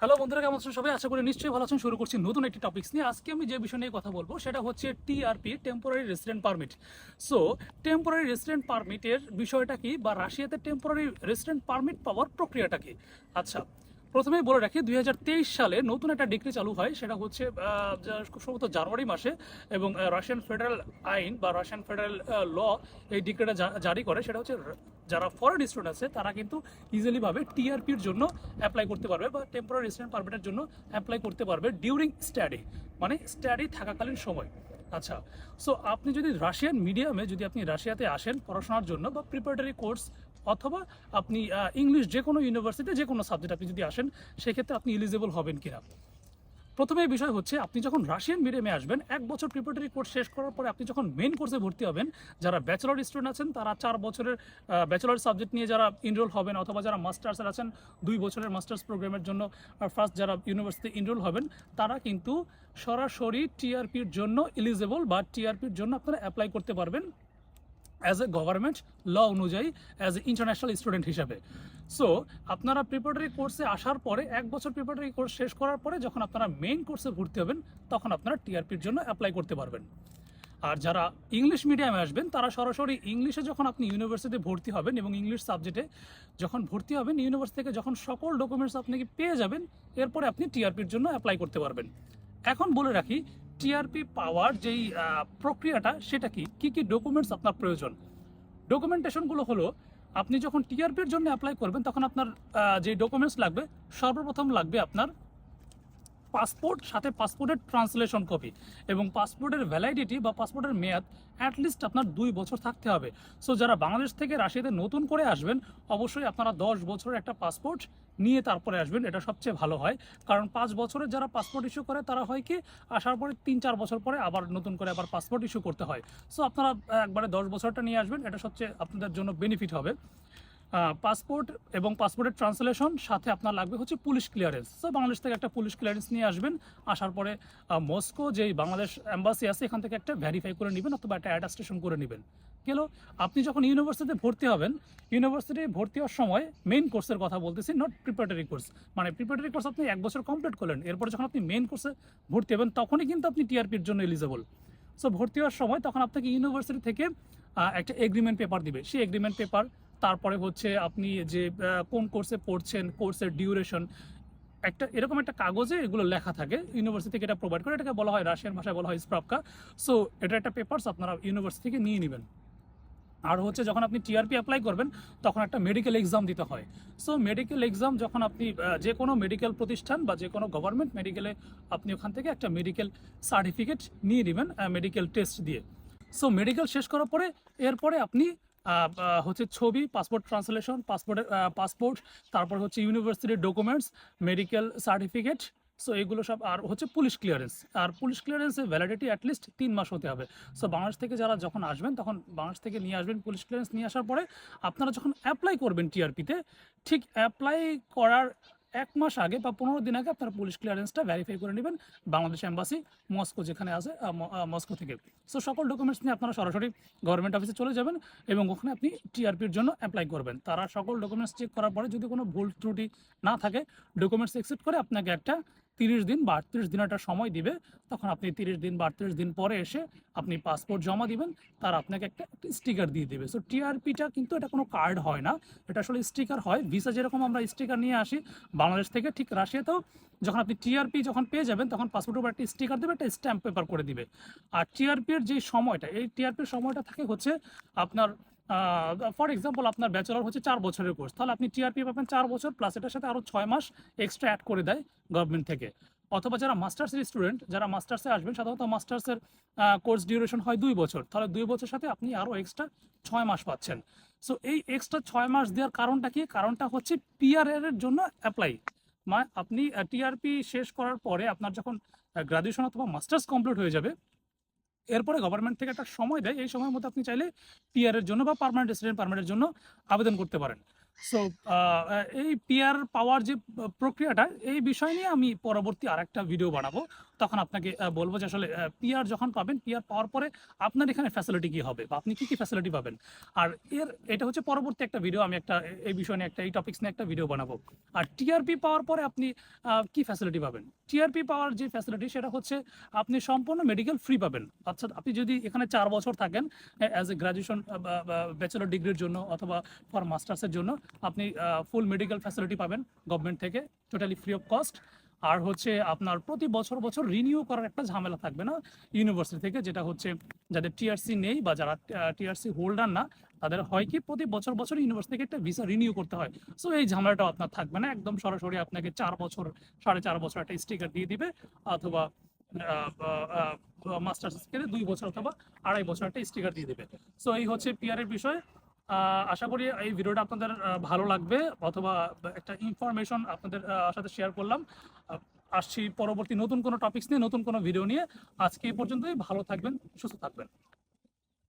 Hello বন্ধুরা, কেমন আছেন সবাই? আশা করি নিশ্চয়ই ভালো আছেন। শুরু করছি নতুন একটি টপিকস নিয়ে। আজকে আমি যে বিষয় নিয়ে কথা বলব, সেটা হচ্ছে TRP temporary resident permit so temporary resident পারমিটের বিষয়টা কি বা রাশিয়াতে টেম্পোরারি রেসিডেন্ট পারমিট পাওয়ার প্রক্রিয়াটা কি? আচ্ছা প্রথমেই বলে রাখি, দুই হাজার তেইশ সালে নতুন একটা ডিগ্রি চালু হয়, সেটা হচ্ছে সম্ভবত জানুয়ারি মাসে, এবং রাশিয়ান ফেডারেল আইন বা রাশিয়ান ফেডারেল ল এই ডিগ্রিটা জারি করে। সেটা হচ্ছে যারা ফরেন স্টুডেন্ট আছে, তারা কিন্তু ইজিলি ভাবে টিআরপির জন্য অ্যাপ্লাই করতে পারবে বা টেম্পোরারি রেসিডেন্ট পারমিটের জন্য অ্যাপ্লাই করতে পারবে ডিউরিং স্টাডি মানে স্টাডি থাকাকালীন সময়। আচ্ছা সো আপনি যদি রাশিয়ান মিডিয়ামে যদি আপনি রাশিয়াতে আসেন পড়াশোনার জন্য বা প্রিপারেটরি কোর্স অথবা আপনি ইংলিশ যে কোনো ইউনিভার্সিটিতে যে কোনো সাবজেক্ট আপনি যদি আসেন, সেক্ষেত্রে আপনি এলিজিবল হবেন কিনা। প্রথমে বিষয় হচ্ছে, আপনি যখন রাশিয়ান মিডিয়ামে আসবেন, এক বছর প্রিপারেটরি কোর্স শেষ করার পরে আপনি যখন মেন কোর্সে ভর্তি হবেন, যারা ব্যাচেলর স্টুডেন্ট আছেন, তারা চার বছরের ব্যাচেলর সাবজেক্ট নিয়ে যারা এনরোল হবেন অথবা যারা মাস্টার্সের আছেন, দুই বছরের মাস্টার্স প্রোগ্রামের জন্য ফার্স্ট যারা ইউনিভার্সিটি এনরোল হবেন, তারা কিন্তু সরাসরি টিআরপির জন্য এলিজেবল বা টিআরপির জন্য আপনারা অ্যাপ্লাই করতে পারবেন। অ্যাজ এ গভর্নমেন্ট ল অনুযায়ী অ্যাজ এ ইন্টারন্যাশনাল স্টুডেন্ট হিসাবে। সো আপনারা প্রিপারেটরি কোর্সে আসার পরে, এক বছর প্রিপারেটরি কোর্স শেষ করার পরে, যখন আপনারা মেইন কোর্সে ভর্তি হবেন, তখন আপনারা টিআরপির জন্য অ্যাপ্লাই করতে পারবেন। আর যারা ইংলিশ মিডিয়ামে আসবেন, তারা সরাসরি ইংলিশে যখন আপনি ইউনিভার্সিটি ভর্তি হবেন এবং ইংলিশ সাবজেক্টে যখন ভর্তি হবেন ইউনিভার্সিটি থেকে যখন সকল ডকুমেন্টস আপনি পেয়ে যাবেন, এরপরে আপনি টিআরপির জন্য অ্যাপ্লাই করতে পারবেন। এখন বলে রাখি টিআরপি পাওয়ার যেই প্রক্রিয়াটা, সেটা কি? কি কি ডকুমেন্টস আপনার প্রয়োজন? ডকুমেন্টেশনগুলো হলো, আপনি যখন টিআরপির জন্য অ্যাপ্লাই করবেন, তখন আপনার যে ডকুমেন্টস লাগবে, সর্বপ্রথম লাগবে আপনার পাসপোর্ট সাথে পাসপোর্টের ট্রান্সলেশন কপি এবং পাসপোর্টের ভ্যালিডিটি বা পাসপোর্টের মেয়াদ অ্যাটলিস্ট আপনার দুই বছর থাকতে হবে। সো যারা বাংলাদেশ থেকে রাশিয়াতে নতুন করে আসবেন, অবশ্যই আপনারা দশ বছরের একটা পাসপোর্ট নিয়ে তারপরে আসবেন, এটা সবচেয়ে ভালো হয়। কারণ পাঁচ বছরের যারা পাসপোর্ট ইস্যু করে, তারা হয় কি, আসার পরে তিন চার বছর পরে আবার নতুন করে আবার পাসপোর্ট ইস্যু করতে হয়। সো আপনারা একবারে দশ বছরটা নিয়ে আসবেন, এটা সবচেয়ে আপনাদের জন্য বেনিফিট হবে। পাসপোর্ট এবং পাসপোর্টের ট্রান্সলেশন সাথে আপনার লাগবে হচ্ছে পুলিশ ক্লিয়ারেন্স সো বাংলাদেশ থেকে একটা পুলিশ ক্লিয়ারেন্স নিয়ে আসবেন। আসার পরে মস্কো যেই বাংলাদেশ অ্যাম্বাসি আছে, এখান থেকে একটা ভেরিফাই করে নেবেন অথবা একটা অ্যাটাস্টেশন করে নেবেন। গেল, আপনি যখন ইউনিভার্সিটিতে ভর্তি হবেন ইউনিভার্সিটি ভর্তি হওয়ার সময় মেইন কোর্সের কথা বলতেছি নট প্রিপারেটরি কোর্স মানে প্রিপারেটরি কোর্স আপনি এক বছর কমপ্লিট করলেন। এরপর যখন আপনি মেইন কোর্সে ভর্তি হবেন, তখনই কিন্তু আপনি টিআরপির জন্য এলিজেবল সো ভর্তি হওয়ার সময় তখন আপনাকে ইউনিভার্সিটি থেকে একটা এগ্রিমেন্ট পেপার দিবে। সেই এগ্রিমেন্ট পেপার তারপরে হচ্ছে আপনি যে কোন কোর্সে পড়ছেন কোর্সের ডিউরেশন একটা এরকম একটা কাগজে এগুলো লেখা থাকে। ইউনিভার্সিটি থেকে এটা প্রোভাইড করে, এটাকে বলা হয় রাশিয়ান ভাষায় বলা হয় স্প্রাপকা সো এটা একটা পেপারস আপনারা ইউনিভার্সিটি থেকে নিয়ে নেবেন। আর হচ্ছে যখন আপনি টিআরপি অ্যাপ্লাই করবেন, তখন একটা মেডিকেল এক্সাম দিতে হয়। সো মেডিকেল এক্সাম যখন আপনি যে কোনো মেডিকেল প্রতিষ্ঠান বা যে কোনো গভর্নমেন্ট মেডিকেলে আপনি ওখান থেকে একটা মেডিকেল সার্টিফিকেট নিয়ে নেবেন মেডিকেল টেস্ট দিয়ে। সো মেডিকেল শেষ করার পরে, এরপরে আপনি হচ্ছে ছবি পাসপোর্ট ট্রান্সলেশন পাসপোর্টের পাসপোর্ট তারপর হচ্ছে ইউনিভার্সিটির ডকুমেন্টস মেডিকেল সার্টিফিকেট সো এগুলো সব, আর হচ্ছে পুলিশ ক্লিয়ারেন্স আর পুলিশ ক্লিয়ারেন্সের ভ্যালিডিটি অ্যাটলিস্ট তিন মাস হতে হবে। সো বাংলাদেশ থেকে যারা যখন আসবেন, তখন বাংলাদেশ থেকে নিয়ে আসবেন পুলিশ ক্লিয়ারেন্স নিয়ে আসার পরে আপনারা যখন অ্যাপ্লাই করবেন টিআরপিতে ঠিক অ্যাপ্লাই করার এক মাস আগে বা পনেরো দিন আগে আপনার পুলিশ ক্লিয়ারেন্সটা ভ্যারিফাই করে নেবেন বাংলাদেশ অ্যাম্বাসি মস্কো যেখানে আছে মস্কো থেকে। সো সকল ডকুমেন্টস নিয়ে আপনারা সরাসরি গভর্নমেন্ট অফিসে চলে যাবেন এবং ওখানে আপনি টিআরপির জন্য অ্যাপ্লাই করবেন। তারা সকল ডকুমেন্টস চেক করার পরে যদি কোনো ভুল ত্রুটি না থাকে ডকুমেন্টস এক্সেপ্ট করে আপনাকে একটা তিরিশ দিন বা আটত্রিশ দিন একটা সময় দিবে, তখন আপনি তিরিশ দিন বা দিন পরে এসে আপনি পাসপোর্ট জমা দিবেন, তার আপনাকে একটা স্টিকার দিয়ে দেবে। সো টিআরপিটা কিন্তু এটা কোনো কার্ড হয় না, এটা আসলে স্টিকার হয়। ভিসা যেরকম আমরা স্টিকার নিয়ে আসি, বাংলাদেশ থেকে ঠিক রাশিয়াতেও যখন আপনি টিআরপি যখন পেয়ে যাবেন, তখন পাসপোর্টের উপর একটা স্টিকার দেবে, একটা স্ট্যাম্প পেপার করে দিবে। আর টিআরপির যে সময়টা, এই টিআরপির সময়টা থাকে হচ্ছে আপনার ফর এক্সাম্পল আপনার ব্যাচেলর হচ্ছে চার বছরের কোর্স তাহলে আপনি টিআরপি পাবেন চার বছর প্লাস এটার সাথে আরও ছয় মাস এক্সট্রা অ্যাড করে দেয় গভর্নমেন্ট থেকে। অথবা যারা মাস্টার্সের স্টুডেন্ট যারা মাস্টার্সে আসবেন, সাধারণত মাস্টার্সের কোর্স ডিউরেশন হয় দুই বছর। তাহলে দুই বছর সাথে আপনি আরও এক্সট্রা ছয় মাস পাচ্ছেন। সো এই এক্সট্রা ছয় মাস দেওয়ার কারণটা কি? কারণটা হচ্ছে পিআর এর জন্য অ্যাপ্লাই মানে আপনি টিআরপি শেষ করার পরে আপনার যখন গ্রাজুয়েশন অথবা মাস্টার্স কমপ্লিট হয়ে যাবে এরপরে গভর্নমেন্ট থেকে একটা সময় দেয়, এই সময়ের মধ্যে আপনি চাইলে পিআর এর জন্য বা পারমানেন্ট রেসিডেন্ট পারমিটের জন্য আবেদন করতে পারেন। সো এই পিআর পাওয়ার যে প্রক্রিয়াটা, এই বিষয় নিয়ে আমি পরবর্তী আরেকটা ভিডিও বানাবো। তখন আপনাকে বলব যে আসলে পিআর যখন পাবেন পিআর পাওয়ার পরে আপনার এখানে ফ্যাসিলিটি কি হবে বা আপনি কি কি ফ্যাসিলিটি পাবেন? আর এর, এটা হচ্ছে পরবর্তী একটা ভিডিও আমি একটা এই বিষয় নিয়ে একটা, এই টপিক্স নিয়ে একটা ভিডিও বানাবো। আর টিআরপি পাওয়ার পরে আপনি কি ফ্যাসিলিটি পাবেন? টিআরপি পাওয়ার যে ফ্যাসিলিটি সেটা হচ্ছে আপনি সম্পূর্ণ মেডিকেল ফ্রি পাবেন। অর্থাৎ আপনি যদি এখানে চার বছর থাকেন অ্যাজ এ গ্রাজুয়েশন ব্যাচেলর ডিগ্রির জন্য অথবা ফর মাস্টার্সের জন্য আপনি ফুল মেডিকেল ফ্যাসিলিটি পাবেন গভর্নমেন্ট থেকে টোটালি ফ্রি অফ কস্ট আর হচ্ছে আপনার প্রতি বছর বছর রিনিউ করার একটা ঝামেলা থাকবে না ইউনিভার্সিটি থেকে, যেটা হচ্ছে যাদের টিআরসি নেই বা যারা টিআরসি হোল্ডার না, তাদের হয় কি প্রতি বছর বছর ইউনিভার্সিটি থেকে একটা ভিসা রিনিউ করতে হয়। সো এই ঝামেলাটাও আপনার থাকবে না, একদম সরাসরি আপনাকে চার বছর, সাড়ে চার বছর একটা স্টিকার দিয়ে দিবে, অথবা মাস্টার্স দুই বছর অথবা আড়াই বছর একটা স্টিকার দিয়ে দেবে। সো এই হচ্ছে পিআর এর বিষয়। আশা করি এই ভিডিওটা আপনাদের ভালো লাগবে অথবা একটা ইনফরমেশন আপনাদের সাথে শেয়ার করলাম। আসছি পরবর্তী নতুন কোনো টপিক্স নিয়ে, নতুন কোনো ভিডিও নিয়ে। আজকে এই পর্যন্তই, ভালো থাকবেন, সুস্থ থাকবেন।